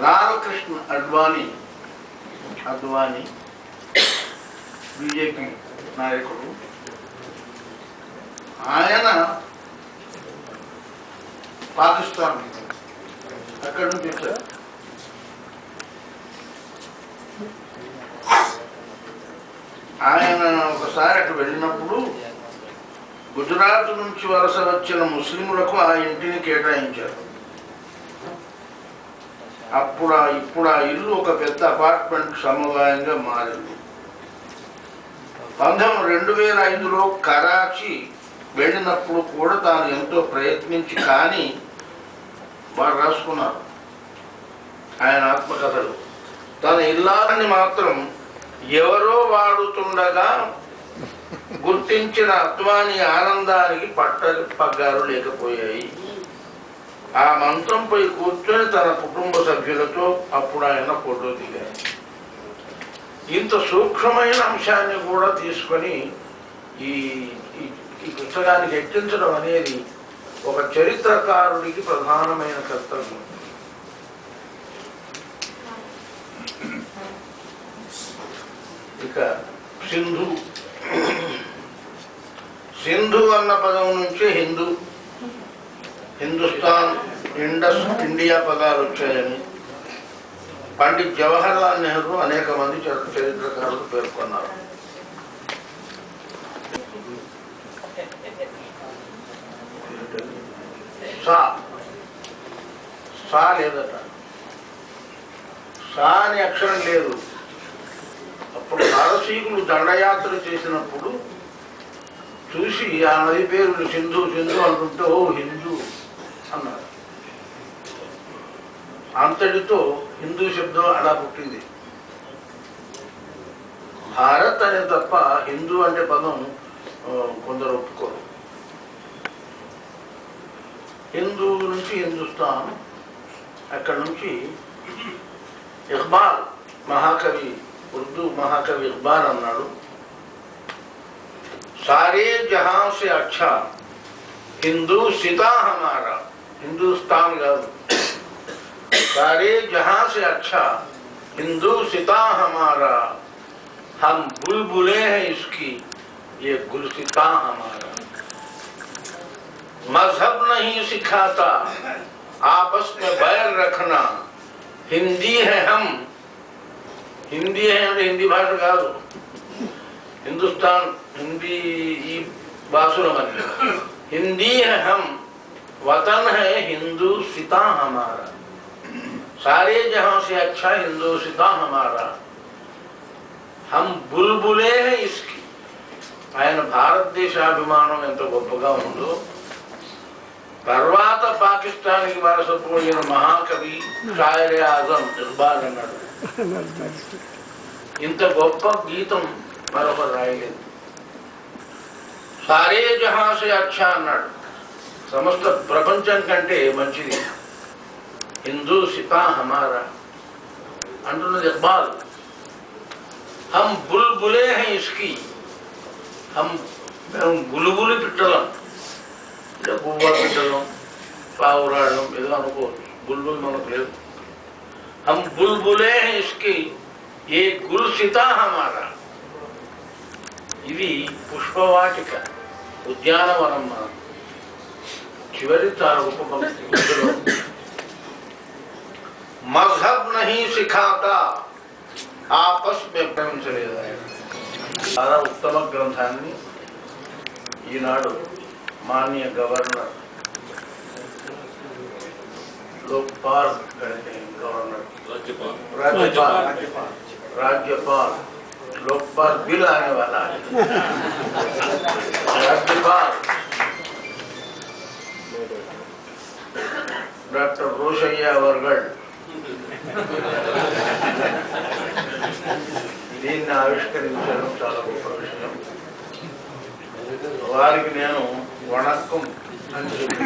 Lal Krishna Advani Advani BJP నాయకుడు. ఆయన పాకిస్తాన్. అక్కడి నుంచి వచ్చారు? ఆయన ఒకసారి అటు వెళ్ళినప్పుడు గుజరాత్ నుంచి వలస వచ్చిన ముస్లింలకు ఆ ఇంటిని కేటాయించారు. అప్పుడు ఆ- ఇప్పుడు ఆ ఇల్లు ఒక పెద్ద అపార్ట్మెంట్ సముదాయంగా మారింది. పంతొమ్మిది రెండు వేల ఐదులో కరాచీ వెళ్ళినప్పుడు కూడా తాను ఎంతో ప్రయత్నించి కానీ వారు రాసుకున్నారు. ఆయన ఆత్మకథలు. తన ఇల్లాలని మాత్రం ఎవరో వాడుతుండగా గుర్తించిన అద్వాని ఆనందానికి పట్ట పగ్గాలు లేకపోయాయి. ఆ మంచంపై కూర్చొని తన కుటుంబ సభ్యులతో అప్పుడు ఆయన ఫోటో దిగారు. ఇంత సూక్ష్మమైన అంశాన్ని కూడా తీసుకొని ఈ ఈ- ఈ పుస్తకానికి ఎక్కించడం అనేది ఒక చరిత్రకారుడికి ప్రధానమైన కర్తవ్యం. ఇక సింధు. సింధు అన్న పదం నుంచి హిందూ. హిందుస్థాన్ ఇండస్ ఇండియా పదాలు వచ్చాయని పండిత్ జవహర్లాల్ నెహ్రూ అనేక మంది చరిత్రకారులు పేర్కొన్నారు. సా. సా లేదట. సా అనే అక్షరం లేదు. అప్పుడు నారసీకులు దండయాత్ర చేసినప్పుడు చూసి ఆ నది పేరు సింధు సింధు అనుకుంటే ఓ హిందూ. అన్నారు. అంతటితో హిందూ శబ్దం అలా పుట్టింది. భారత్ అనే తప్ప హిందూ అంటే పదం కొందరు ఒప్పుకోరు. హిందూ నుంచి హిందుస్థాన్ అక్కడ నుంచి ఇహ్బాల్ మహాకవి ఉర్దూ మహాకవి ఇహ్బాల్ అన్నాడు. సారే జహాన్ సే అచ్చా హిందూ సితా హమారా हिंदुस्तान गर्व सारे जहाँ से अच्छा हिंदू सिता हमारा, हम बुलबुले हैं इसकी, ये गुलसिता हमारा। मज़हब नहीं सिखाता, आपस में बैर रखना। हिंदी है हम। हिंदी है हम, हिंदी भाषा का तो। हिंदुस्तान, हिंदी बासुर हिंदी है हम। वतन है हिंदू सिता हमारा सारे जहां से अच्छा हिंदू सिता हमारा हम బుల్బులే हैं इसकी ఆయన భారతదేశాభిమానం ఎంత గొప్పగా ఉందో తర్వాత పాకిస్తాన్కి వారసపోయిన మహాకవి షాయరే ఆజం ఇక్బాల్ అన్నాడు ఇంత గొప్ప గీతం మరొకరు రాయలేదు సారే జహాసే అచ్చా అన్నాడు సమస్త ప్రపంచం కంటే మంచిది హిందూ సితా హమారా అంటున్నది ఇక్బాల్ హమ్ బుల్బులే హై ఇస్కి హమ్ మేము బులుబులు పిట్టలం అంటే పువ్వ పిట్టలం పావురాడడం ఏదో అనుకోవచ్చు బుల్బుల్ మనకు లేదు హమ్ బుల్బులే హై ఇస్కి ఏ గుల్ సితా హమారా ఇది పుష్పవాటిక ఉద్యానవనం మనం చివరి చాలా గొప్ప పంక్తి ఇందులో మజహబ్ నహీ సిఖాతా ఆపస్ మే ప్రేమించలేదు ఆయన చాలా ఉత్తమ గ్రంథాన్ని ఈనాడు మాన్య గవర్నర్ లోక్పాల్ కంటే గవర్నర్ राज्यपाल राज्यपाल राज्यपाल लोकपाल बिल आने वाला है राज्यपाल பூஷையா அவர்கள் దీన్ని ఆవిష్కరించడం చాలా గొప్ప విషయం వారికి నేను వణక్కం అని చెప్పి